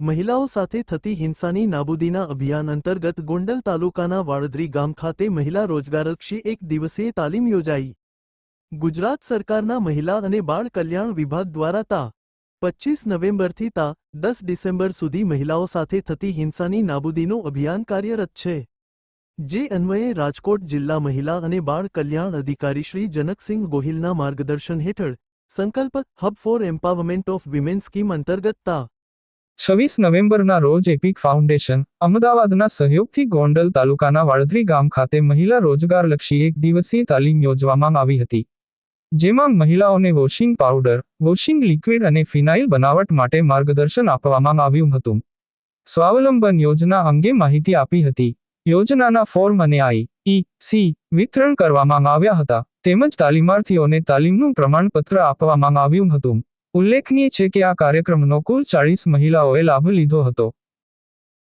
મહિલાઓ સાથે થતી હિંસાની નાબૂદીના અભિયાન અંતર્ગત ગોંડલ તાલુકાના વાળદરી ગામ ખાતે મહિલા રોજગારલક્ષી એક દિવસીય તાલીમ યોજાઈ. ગુજરાત સરકારના મહિલા અને બાળ કલ્યાણ વિભાગ દ્વારા તા પચીસ નવેમ્બરથી તા દસ ડિસેમ્બર સુધી મહિલાઓ સાથે થતી હિંસાની નાબૂદીનું અભિયાન કાર્યરત છે. જે અન્વયે રાજકોટ જિલ્લા મહિલા અને બાળ કલ્યાણ અધિકારી શ્રી જનકસિંહ ગોહિલના માર્ગદર્શન હેઠળ Sankalp hub for empowerment of women scheme અંતર્ગત તા છવ્વીસ નવેમ્બરના રોજ એપિક ફાઉન્ડેશન, અમદાવાદના સહયોગથી ગોંડલ તાલુકાના વાળદરી ગામ ખાતે મહિલા રોજગારલક્ષી એક દિવસીય તાલીમ યોજવામાં આવી હતી. જેમાં મહિલાઓને વોશિંગ પાવડર, વોશિંગ લિક્વિડ અને ફિનાઇલ બનાવટ માટે માર્ગદર્શન આપવામાં આવ્યું હતું. સ્વાવલંબન યોજના અંગે માહિતી આપી હતી. યોજનાના ફોર્મ અને આઈ, ઈ, સી વિતરણ કરવામાં આવ્યા હતા. તેમજ તાલીમાર્થીઓને તાલીમનું પ્રમાણપત્ર આપવામાં આવ્યું હતું. ઉલ્લેખનીય છે કે આ કાર્યક્રમનો કુલ ચાળીસ મહિલાઓએ લાભ લીધો હતો.